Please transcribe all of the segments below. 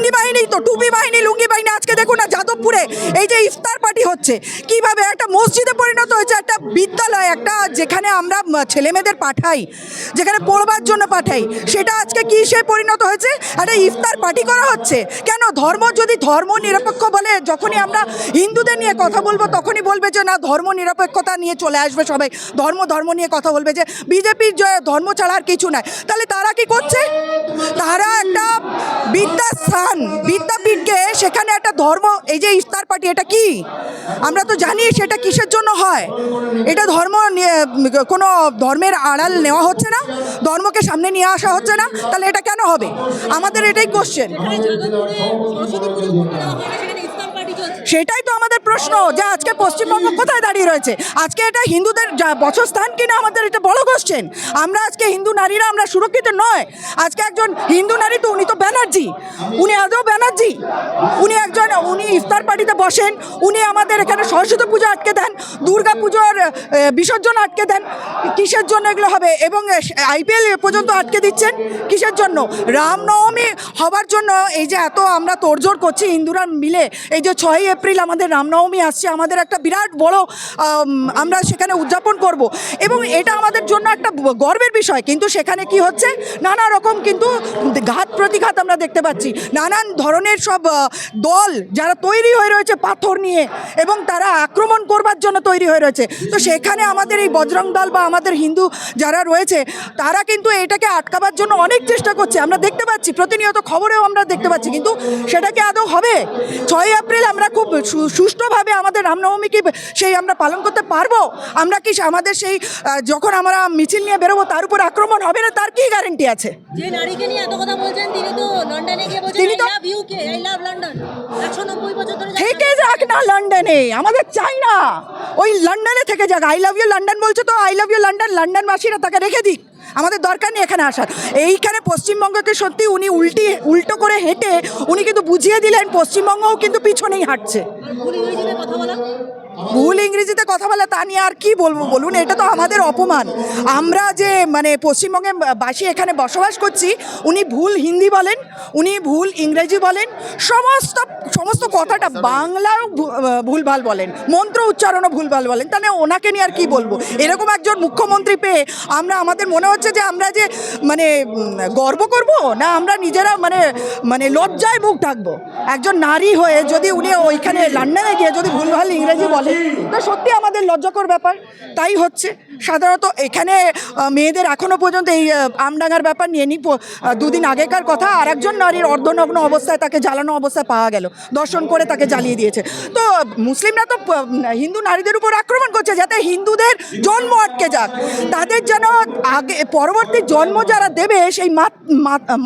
লুঙ্গি বাহিনী তো, টুপি বাহিনী, লুঙ্গি বাহিনী, আজকে দেখুন না যাদবপুরে, এই যে ইফতার পার্টি হচ্ছে। কীভাবে একটা মসজিদে পরিণত হয়েছে? একটা বিদ্যালয়, একটা যেখানে আমরা ছেলেমেয়েদের পাঠাই, যেখানে পড়বার জন্য পাঠাই। সেটা আজকে কি সে পরিণত হয়েছে? একটা ইফতার পার্টি করা হচ্ছে। কেন? ধর্ম যদি ধর্ম নিরপেক্ষ বলে, যখনই আমরা হিন্দুদের নিয়ে কথা বলব, তখনই বলবে যে, না, ধর্ম নিরপেক্ষতা নিয়ে চলে আসবে সবাই। ধর্ম ধর্ম নিয়ে কথা বলবে যে, বিজেপির ধর্ম ছাড়া আর কিছু নাই তাহলে তারা কি করছে? তারা একটা বিদ্যাস্থান, বিদ্যাপীঠকে সেখানে একটা ধর্ম, এই যে ইফতার পার্টি, এটা কি? আমরা তো জানি সেটা কিসের জন্য হয়। এটা ধর্ম কোনো ধর্মের আড়াল নেওয়া হচ্ছে না, ধর্মকে সামনে নিয়ে আসা হচ্ছে না, তাহলে এটা কেন হবে? আমাদের এটাই কোশ্চেন সেটাই তো আমাদের প্রশ্ন যে আজকে পশ্চিমবঙ্গ কোথায় দাঁড়িয়ে রয়েছে? আজকে এটা হিন্দুদের বছরস্থান কিনা আমাদের এটা বড় কোশ্চেন আমরা আজকে হিন্দু নারীরা আমরা সুরক্ষিত নয়। আজকে একজন হিন্দু নারী তো উনি তো ব্যানার্জি। উনি আদৌ ব্যানার্জি? উনি একজন, উনি ইফতার পার্টিতে বসেন। উনি আমাদের এখানে সরস্বতী পুজো আটকে দেন, দুর্গা পুজোর বিসর্জন আটকে দেন। কিসের জন্য এগুলো হবে? এবং আইপিএল পর্যন্ত আটকে দিচ্ছেন? কিসের জন্য? রামনবমী হবার জন্য এই যে এত আমরা তোড়জোড় করছি হিন্দুরা মিলে, এই যে ছয়ই এপ্রিল আমাদের রামনবমী আসছে, আমাদের একটা বিরাট বড় আমরা সেখানে উদযাপন করব। এবং এটা আমাদের জন্য একটা গর্বের বিষয়, কিন্তু সেখানে কি হচ্ছে? নানা রকম কিন্তু ঘাত প্রতিঘাত আমরা দেখতে পাচ্ছি। নানান ধরনের সব দল যারা তৈরি হয়ে রয়েছে পাথর নিয়ে, এবং তারা আক্রমণ করবার জন্য তৈরি হয়ে রয়েছে। তো সেখানে আমাদের এই বজরং দল বা আমাদের হিন্দু যারা রয়েছে, তারা কিন্তু এটাকে আটকাবার জন্য অনেক চেষ্টা করছে। আমরা দেখতে পাচ্ছি, প্রতিনিয়ত খবরেও আমরা দেখতে পাচ্ছি, কিন্তু সেটা কি আদৌ হবে? ছয় এপ্রিল আমরা খুব সুষ্ঠুভাবে আমাদের রামনবমী কি সেই আমরা পালন করতে পারব? আমরা কি আমাদের সেই যখন আমরা মিছিল নিয়ে বেরোবো তার উপর আক্রমণ হবে না? তার কি গ্যারেন্টি আছে? যে নারীকে নিয়ে এত কথা বলছেন তিনি তো লন্ডনে গিয়ে বলছেন I love UK I love London একশো নব্বই বছর ধরে থেকে যাক না লন্ডনে আমাদের চাই না। ওই লন্ডনে থেকে যাক। আই লাভ ইউ লন্ডন বলছে তো আই লাভ ইউ লন্ডন লন্ডনবাসীরা তাকে রেখে দিক। আমাদের দরকার নেই এখানে আসার। এইখানে পশ্চিমবঙ্গকে সত্যি উনি উল্টি, উল্টো করে হেঁটে উনি কিন্তু বুঝিয়ে দিলেন, পশ্চিমবঙ্গও কিন্তু পিছনেই হাঁটছে। ভুল ইংরেজিতে কথা বলা তা নিয়ে আর কি বলব? বলুন, এটা তো আমাদের অপমান। আমরা যে মানে পশ্চিমবঙ্গে বাসী এখানে বসবাস করছি, উনি ভুল হিন্দি বলেন, উনি ভুল ইংরেজি বলেন, সমস্ত সমস্ত কথাটা বাংলাও ভুলভাল বলেন, মন্ত্র উচ্চারণও ভুলভাল বলেন, তাহলে ওনাকে নিয়ে আর কি বলব? এরকম একজন মুখ্যমন্ত্রী পেয়ে আমরা, আমাদের মনে হচ্ছে যে আমরা যে মানে গর্ব করব, না আমরা নিজেরা মানে মানে লজ্জায় মুখ ঢাকবো? একজন নারী হয়ে যদি উনি ওইখানে লন্ডনে গিয়ে যদি ভুলভাল ইংরেজি বলে তা সত্যি আমাদের লজ্জাকর ব্যাপার, তাই হচ্ছে। সাধারণত এখানে মেয়েদের এখনও পর্যন্ত এই আমডাঙ্গার ব্যাপার নিয়ে নি। দুদিন আগেকার কথা আর একজন নারীর অর্ধনগ্ন অবস্থায় তাকে জ্বালানো অবস্থায় পাওয়া গেল। দর্শন করে তাকে জ্বালিয়ে দিয়েছে। তো মুসলিমরা তো হিন্দু নারীদের উপর আক্রমণ করছে যাতে হিন্দুদের জন্ম আটকে যাক। তাদের যেন আগে, পরবর্তী জন্ম যারা দেবে, সেই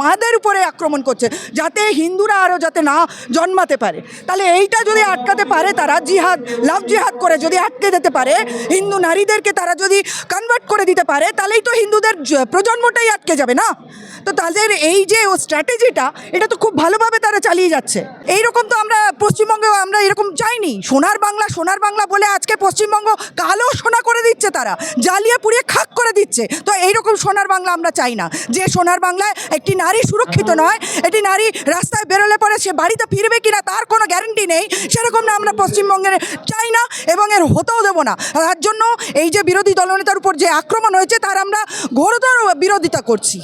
মাদের উপরে আক্রমণ করছে, যাতে হিন্দুরা আরও যাতে না জন্মাতে পারে। তাহলে এইটা যদি আটকাতে পারে তারা জিহাদ, লাভ জিহাদ করে যদি আটকে দিতে পারে, হিন্দু নারীদেরকে তারা যদি কনভার্ট করে দিতে পারে, তাহলেই তো হিন্দুদের প্রজন্মটাই আটকে যাবে না? তো তাদের এই যে ও স্ট্র্যাটেজিটা এটা তো খুব ভালোভাবে তারা চালিয়ে যাচ্ছে। এইরকম তো আমরা পশ্চিমবঙ্গে আমরা এরকম চাইনি সোনার বাংলা সোনার বাংলা বলে আজকে পশ্চিমবঙ্গ কালো সোনা করে দিচ্ছে তারা জ্বালিয়ে পুড়িয়ে খাক করে দিচ্ছে। তো এইরকম সোনার বাংলা আমরা চাই না। যে সোনার বাংলায় একটি নারী সুরক্ষিত নয়, একটি নারী রাস্তায় বেরোলে পরে সে বাড়িতে ফিরবে কিনা তার কোনো গ্যারান্টি নেই, সেরকম না আমরা পশ্চিমবঙ্গের চাই না। এবং এর হতেও দেব না। তার জন্য এই যে বিরোধী দলনেতার উপর যে আক্রমণ হয়েছে, তার আমরা ঘোরতর বিরোধিতা করছি।